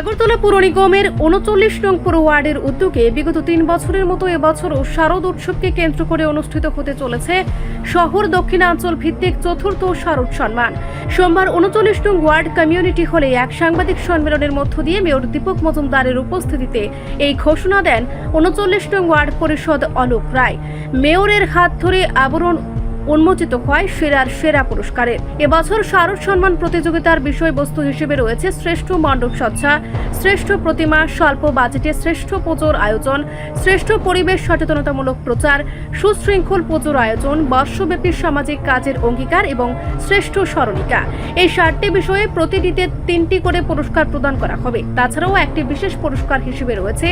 আগরতলা পুর নিগমের উনচল্লিশ নং পুর ওয়ার্ডের উদ্যোগে বিগত তিন বছরের মতো এবছরও শারদ উৎসবকে কেন্দ্র করে অনুষ্ঠিত হতে চলেছে শহর দক্ষিণাঞ্চল ভিত্তিক চতুর্থ শারদ সম্মান। সোমবার উনচল্লিশ নং ওয়ার্ড কমিউনিটি হলে এক সাংবাদিক সম্মেলনের মধ্য দিয়ে মেয়র দীপক মজুমদারের উপস্থিতিতে এই ঘোষণা দেন উনচল্লিশ নং ওয়ার্ড পরিষদ অলোক রায়। মেয়রের হাত ধরে আবরণ উন্মোচিত হয় সেরার সেরা পুরস্কারের এবছর শারদ সম্মান প্রতিযোগিতার বিষয়বস্তু হিসেবে রয়েছে শ্রেষ্ঠ মণ্ডপ সজ্জা শ্রেষ্ঠ প্রতিমা, স্বল্প বাজেটে শ্রেষ্ঠ পুজোর আয়োজন, শ্রেষ্ঠ পরিবেশ সচেতনতামূলক প্রচার, সুশৃঙ্খল পুজোর আয়োজন, বর্ষব্যাপী সামাজিক কাজের অঙ্গীকার এবং শ্রেষ্ঠ স্মরণিকা। এই সাতটি বিষয়ে প্রতিটিতে তিনটি করে পুরস্কার প্রদান করা হবে। তাছাড়াও একটি বিশেষ পুরস্কার হিসেবে রয়েছে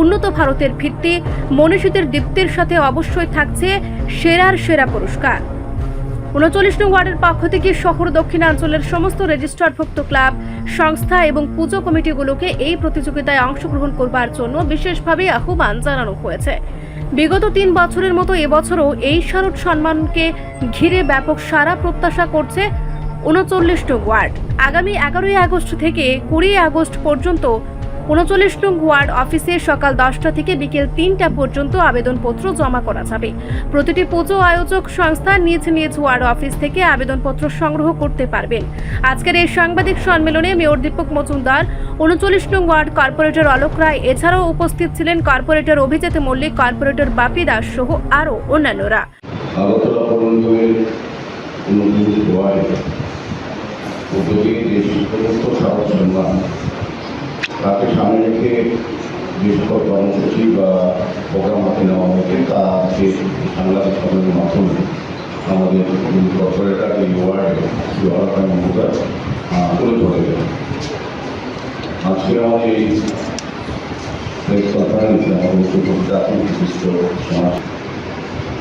উন্নত ভারতের ভিত্তি, মনীষীদের দীপ্তির সাথে অবশ্যই থাকছে সেরার সেরা পুরস্কার। উনচল্লিশ নং ওয়ার্ডের পক্ষ থেকে শহর দক্ষিণাঞ্চলের সমস্ত রেজিস্ট্রারভুক্ত ক্লাব, সংস্থা এবং পুজো কমিটিগুলোকে এই প্রতিযোগিতায় অংশগ্রহণ করবার জন্য বিশেষভাবে আহ্বান জানানো হয়েছে। বিগত তিন বছরের মতো এবছরও এই শারদ সম্মানকে ঘিরে ব্যাপক সারা প্রত্যাশা করছে উনচল্লিশ নং ওয়ার্ড। আগামী এগারোই আগস্ট থেকে কুড়ি আগস্ট পর্যন্ত উনচল্লিশ নং ওয়ার্ড অফিসে সকাল দশটা থেকে বিকেল তিনটা পর্যন্ত আবেদনপত্র জমা করা যাবে। প্রতিটি পুজো আয়োজক সংস্থা নিজ নিজ ওয়ার্ড অফিস থেকে আবেদনপত্র সংগ্রহ করতে পারবেন। আজকের এই সাংবাদিক সম্মেলনে মেয়র দীপক মজুমদার, উনচল্লিশ নং ওয়ার্ড কর্পোরেটর অলোক রায়, এছাড়াও উপস্থিত ছিলেন কর্পোরেটর অভিজিৎ মল্লিক, কর্পোরেটর বাপি দাস সহ আরও অন্যান্যরা। তাকে সামনে রেখে যে কর্মসূচি বা প্রোগ্রাম হাতে নেওয়া হয়েছে তা আজকে সাংবাদিক সম্মেলনের মাধ্যমে আমাদের কর্পোরেটর এই ওয়ার্ডে তুলে ধরে আজকে আমাদের এই প্রেস কনফারেন্সে আমাদের জাতীয় বিশিষ্ট সমাজ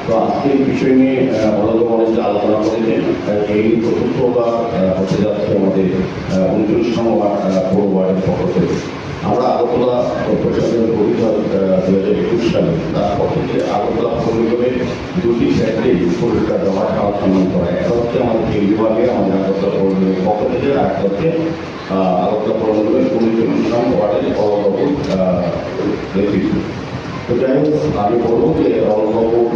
তো আজকে এই বিষয় নিয়ে বড় মঞ্চে আলোচনা করেছেন এই চতুর্থবার আহ, হতে যাচ্ছে আমাদের উনত্রিশতম পৌর ওয়ার্ডের পক্ষ থেকে। আমরা আগরতলা কর্পোরেশনের পরিচয় দু হাজার একুশ সালে তার পক্ষ থেকে আগরতলা পৌর নিগমের দুটি সেক্টরেই পুরস্কার দেওয়ার খাওয়া সম্মান করা। একটা হচ্ছে আমাদের এই বিভাগে আমাদের আগরতলা পৌরনিগমের পক্ষ থেকে আর একটা হচ্ছে আগরতলা পৌর নিগমের উনত্রিশতম ওয়ার্ডের নেতৃত্ব তো আমি বলব যে রণবাবুর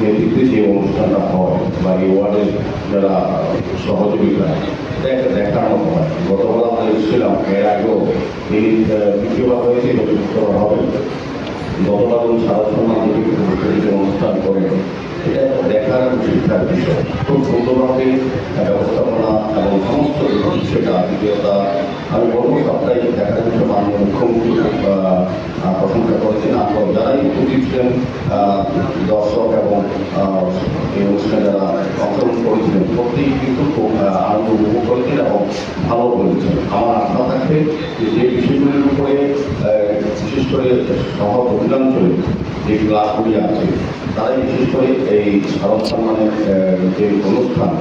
নেতৃত্বে যে অনুষ্ঠানটা হয় বা এই ওয়ার্ডের যারা সহযোগিতা, এটা দেখার হয়। গতবার আমরা এসেছিলাম, এর আগেও এই দ্বিতীয়বার হয়েছে হবে। উনি সারা যে অনুষ্ঠান একটা শিক্ষার বিষয় খুব সুন্দরভাবে ব্যবস্থাপনা এবং সমস্ত সেটা আতিথেয়তা আমি বলব সবটাই দেখার বিষয় মাননীয় মুখ্যমন্ত্রী প্রশংসা করেছেন আমরা যারাই উপস্থিত দর্শক এবং এই অনুষ্ঠানে যারা অংশগ্রহণ করেছিলেন প্রত্যেকেই কিন্তু খুব আনন্দ উপভোগ করেছেন এবং ভালো বলেছেন আমার আশা থাকবে যে বিষয়গুলির উপরে বিশেষ করে শহর দক্ষিণাঞ্চলে যে ক্লাসগুলি আছে। তারাই বিশেষ করে এই ভারত সম্মানের যে অনুষ্ঠান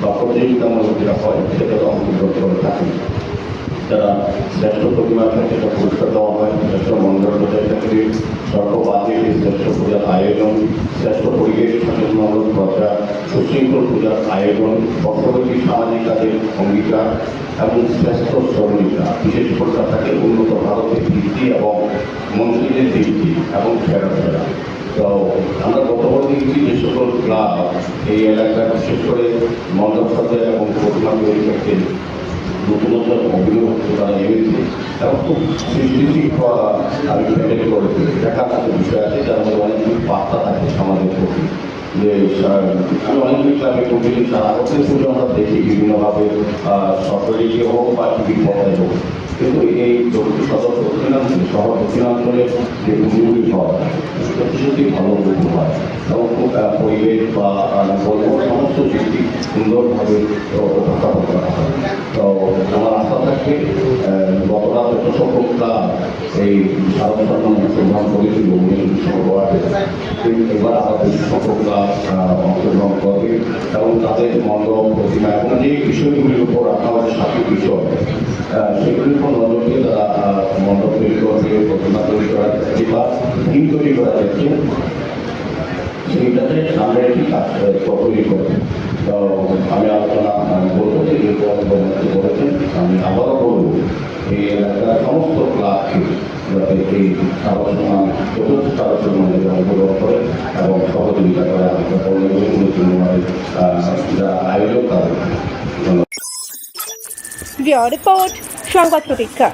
বা প্রতিযোগিতামূলক যেটা হয় সেটাতে অংশগ্রহণ করে থাকেন যারা শ্রেষ্ঠ প্রতিমার ক্ষেত্রে একটা পুরস্কার দেওয়া হয়, শ্রেষ্ঠ মন্ডল পূজার ক্ষেত্রে সর্ববাদী শ্রেষ্ঠ পূজার আয়োজন, শ্রেষ্ঠ পরিবেশ সচেতনমূলক প্রচার সুশৃঙ্খল পূজার আয়োজন বর্ষব্যাপী সামাজিক কাজের অঙ্গীকার এবং শ্রেষ্ঠ স্মরণিকা বিশেষ পুরস্কার থাকে উন্নত ভারতের ভিত্তি এবং মন্ত্রীদের ভিত্তি এবং সেরা সেরা। তো আমরা গতবার দেখছি যে সকল ক্লাব এই এলাকার, বিশেষ করে মন্ডপ সজ্জা এবং প্রতিমা তৈরি ক্ষেত্রে নতুনত্ব অভিনব তারা এনেছে এবং খুব সৃষ্টি আমি প্যাকেট করেছি দেখার মতো বিষয় আছে, যার মধ্যে অনেক বার্তা থাকে সমাজের প্রতি। যে আমি অনেকগুলি ক্লাবে প্রতিদিন সারা বছর আমরা দেখি, বিভিন্নভাবে সরকারি হোক বা টিভির পর্দায় হোক। কিন্তু এই দক্ষিণ সদর দক্ষিণাঞ্চলে শহর দক্ষিণাঞ্চলে যে হয় সত্যি সত্যি ভালো হয়। এবং পরিবেশ বা সমস্ত দিকটি সুন্দরভাবে উপস্থাপন করা হয়। তো আমার আশা থাকে আহ, গতকাল যত এই সারা সম্মান করেছিল সর্বহাটে এবার আমাদের সকল ক্লাব আহ, অংশগ্রহণ করবে এবং তাদের মণ্ডপ প্রতিমা এবং যে বিষয়গুলির উপর হয়েছে সাতটি বিষয়। সেগুলির উপর নজর দিয়ে তারা মণ্ডপ তৈরি করবে প্রতিমা তৈরি করা যাচ্ছে বা থিম তৈরি করা যাচ্ছে। সেইটাতে আমরা রেখে কাজ তৈরি করবে তো আমি আলোচনা বলব যে যেহেতু আমি বলেছেন, আমি আবারও বলব সমস্ত ক্লাবকে যাতে এই আলোচনা চতুর্থ আলোচনা অংশগ্রহণ করে এবং সহযোগিতা করে যারা আয়োজক তাদের। রিপোর্ট, সংবাদ প্রতীক্ষা।